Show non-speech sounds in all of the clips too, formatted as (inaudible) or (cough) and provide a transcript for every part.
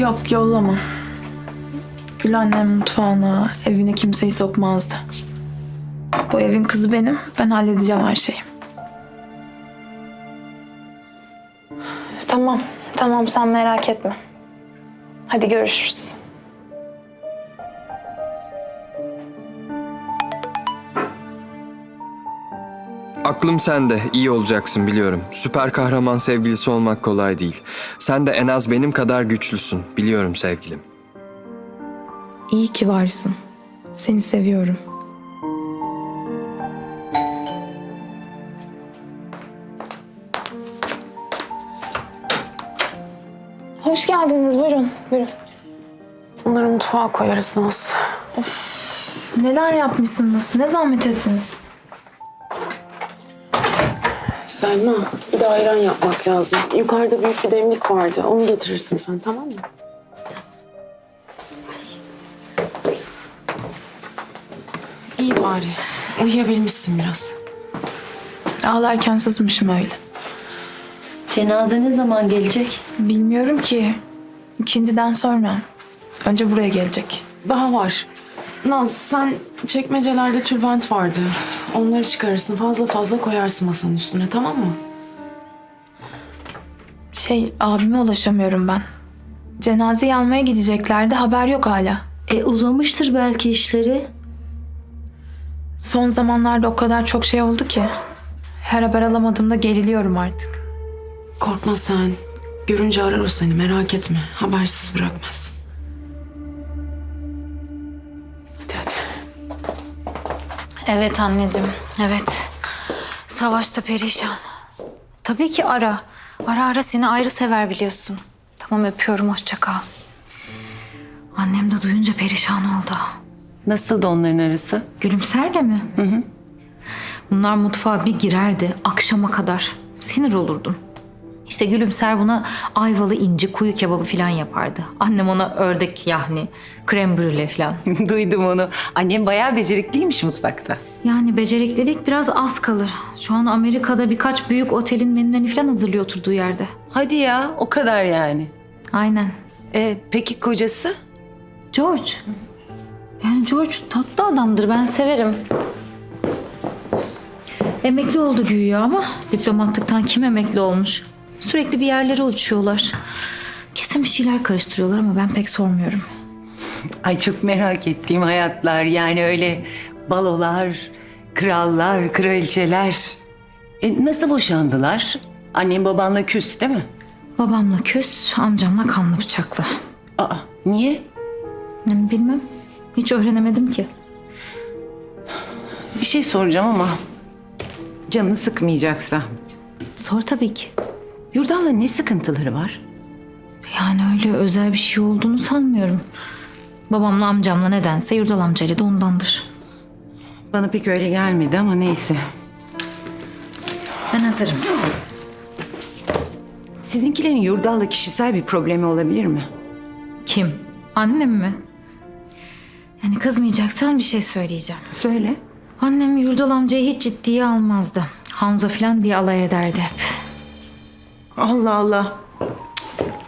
Yok yollama. Gül annem mutfağına, evine kimseyi sokmazdı. Bu evin kızı benim. Ben halledeceğim her şeyi. Tamam. Tamam sen merak etme. Hadi görüşürüz. Aklım sende, iyi olacaksın biliyorum. Süper kahraman sevgilisi olmak kolay değil. Sen de en az benim kadar güçlüsün, biliyorum sevgilim. İyi ki varsın. Seni seviyorum. Hoş geldiniz. Buyurun. Buyurun. Onları mutfağa koyarız Naz. Neler yapmışsınız? Ne zahmet ettiniz? Selma, bir de ayran yapmak lazım. Yukarıda büyük bir demlik vardı. Onu getirirsin sen, tamam mı? İyi bari. Uyuyabilmişsin biraz. Ağlarken sızmışım öyle. Cenaze ne zaman gelecek? Bilmiyorum ki. İkindiden sonra. Önce buraya gelecek. Daha var. Naz, sen çekmecelerde tülbent vardı. Onları çıkarırsın. Fazla fazla koyarsın masanın üstüne, tamam mı? Şey, abime ulaşamıyorum ben. Cenazeyi almaya gideceklerdi. Haber yok hala. E uzamıştır belki işleri. Son zamanlarda o kadar çok şey oldu ki. Her haber alamadığımda geriliyorum artık. Korkma sen. Görünce arar o seni, merak etme. Habersiz bırakmaz. Evet anneciğim, evet. Savaşta perişan. Tabii ki ara. Ara ara seni ayrı sever biliyorsun. Tamam öpüyorum, hoşça kal. Annem de duyunca perişan oldu. Nasıldı onların arası? Gülümserle mi? Hı hı. Bunlar mutfağa bir girerdi akşama kadar. Sinir olurdum. İşte Gülümser buna ayvalı inci, kuyu kebabı falan yapardı. Annem ona ördek yahni, krem brüle falan. (laughs) Duydum onu. Annem bayağı becerikliymiş mutfakta. Yani beceriklilik biraz az kalır. Şu an Amerika'da birkaç büyük otelin menülerini falan hazırlıyor oturduğu yerde. Hadi ya o kadar yani. Aynen. Ee, peki kocası? George. Yani George tatlı adamdır. Ben severim. Emekli oldu güya ama diplomatlıktan kim emekli olmuş? Sürekli bir yerlere uçuyorlar. Kesin bir şeyler karıştırıyorlar ama ben pek sormuyorum. (laughs) Ay çok merak ettiğim hayatlar. Yani öyle balolar, krallar, kraliçeler. E, nasıl boşandılar? Annem babanla küs değil mi? Babamla küs, amcamla kanlı bıçaklı. Aa niye? Yani bilmem. Hiç öğrenemedim ki. Bir şey soracağım ama canını sıkmayacaksa. Sor tabii ki. Yurdal'la ne sıkıntıları var? Yani öyle özel bir şey olduğunu sanmıyorum. Babamla amcamla nedense Yurdal amcayla da ondandır. Bana pek öyle gelmedi ama neyse. Ben hazırım. Sizinkilerin Yurdal'la kişisel bir problemi olabilir mi? Kim? Annem mi? Yani kızmayacaksan bir şey söyleyeceğim. Söyle. Annem Yurdal amcayı hiç ciddiye almazdı. Hanzo falan diye alay ederdi hep. Allah Allah.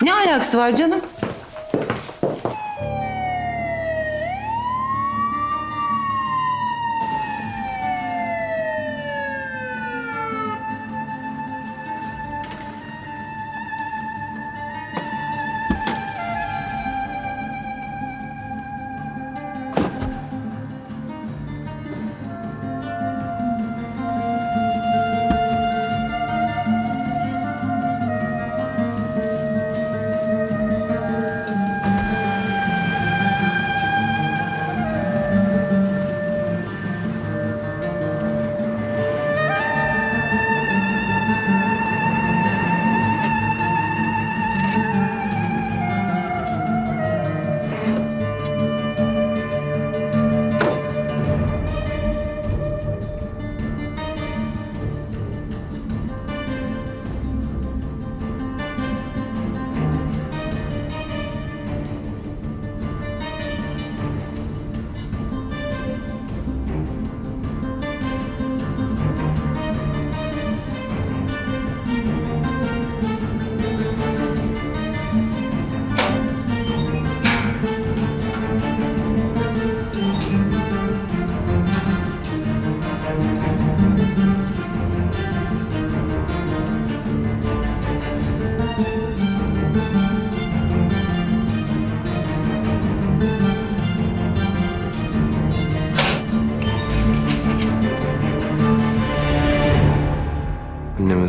Ne alakası var canım?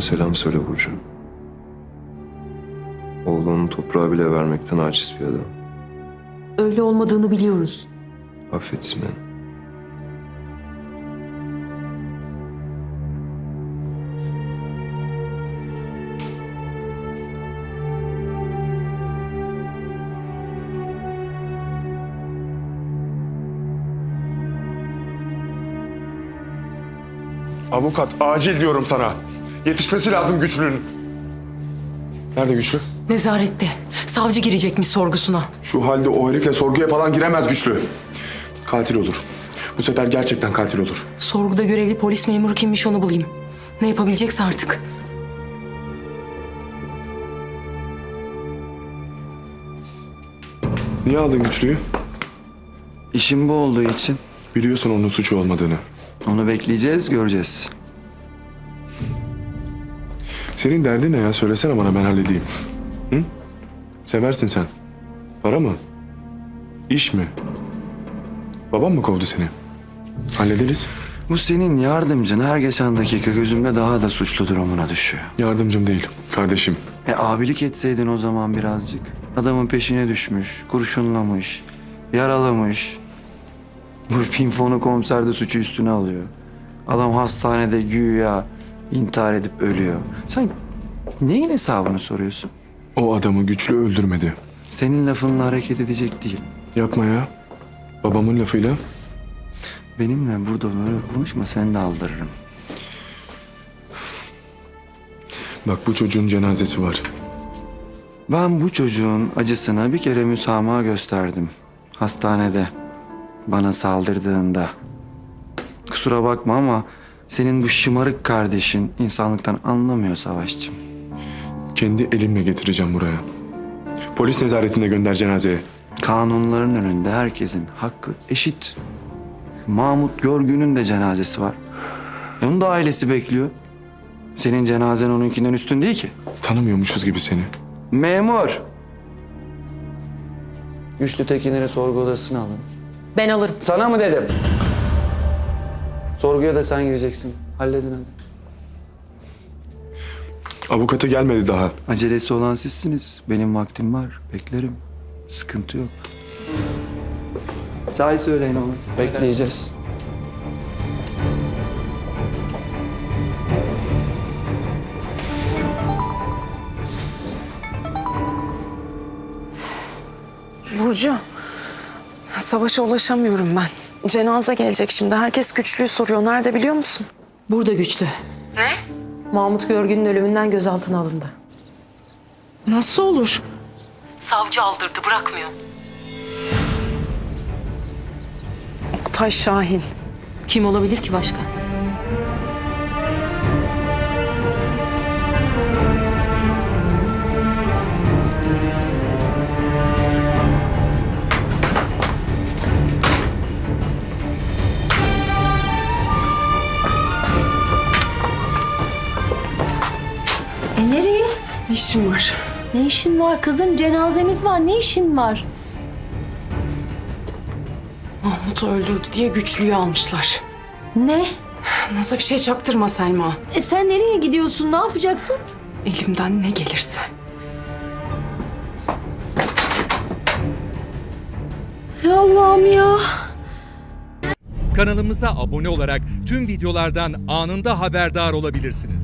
Selam söyle Burcu. Oğlunu toprağa bile vermekten aciz bir adam. Öyle olmadığını biliyoruz. Affetsin beni. Avukat acil diyorum sana. Yetişmesi lazım güçlünün. Nerede güçlü? Nezarette. Savcı girecekmiş sorgusuna. Şu halde o herifle sorguya falan giremez güçlü. Katil olur. Bu sefer gerçekten katil olur. Sorguda görevli polis memuru kimmiş onu bulayım. Ne yapabilecekse artık. Niye aldın güçlüyü? İşim bu olduğu için Biliyorsun onun suçu olmadığını. onu bekleyeceğiz, göreceğiz. Senin derdin ne ya? Söylesene bana ben halledeyim. Hı? Seversin sen. Para mı? İş mi? Babam mı kovdu seni? Hallederiz. Bu senin yardımcın her geçen dakika gözümde daha da suçlu durumuna düşüyor. Yardımcım değil, kardeşim. E abilik etseydin o zaman birazcık. Adamın peşine düşmüş, kurşunlamış, yaralamış. Bu (laughs) film fonu komiser de suçu üstüne alıyor. Adam hastanede güya intihar edip ölüyor. Sen neyin hesabını soruyorsun? O adamı güçlü öldürmedi. Senin lafınla hareket edecek değil. Yapma ya. Babamın lafıyla Benimle burada böyle konuşma seni de aldırırım. Bak bu çocuğun cenazesi var. Ben bu çocuğun acısına bir kere müsamaha gösterdim. Hastanede. Bana saldırdığında. Kusura bakma ama senin bu şımarık kardeşin insanlıktan anlamıyor Savaşçım. Kendi elimle getireceğim buraya. Polis nezaretinde gönder cenazeye. Kanunların önünde herkesin hakkı eşit. Mahmut Görgün'ün de cenazesi var. E onun da ailesi bekliyor. Senin cenazen onunkinden üstün değil ki. Tanımıyormuşuz gibi seni. Memur. Güçlü Tekinleri sorgu odasına alın. Ben alırım. Sana mı dedim? Sorguya da sen gireceksin. Halledin hadi. Avukatı gelmedi daha. Acelesi olan sizsiniz. Benim vaktim var. Beklerim. Sıkıntı yok. Çay söyleyin oğlum. Bekleyeceğiz. Burcu, savaşa ulaşamıyorum ben. Cenaze gelecek şimdi. Herkes güçlüyü soruyor. Nerede biliyor musun? Burada güçlü. Ne? Mahmut Görgün'ün ölümünden gözaltına alındı. Nasıl olur? Savcı aldırdı bırakmıyor. Oktay Şahin. Kim olabilir ki başka? Ne işin var? Ne işin var kızım? Cenazemiz var. Ne işin var? Mahmut'u öldürdü diye güçlüyü almışlar. Ne? Nasıl bir şey çaktırma Selma. E sen nereye gidiyorsun? Ne yapacaksın? Elimden ne gelirse. Ya Allah'ım ya. Kanalımıza abone olarak tüm videolardan anında haberdar olabilirsiniz.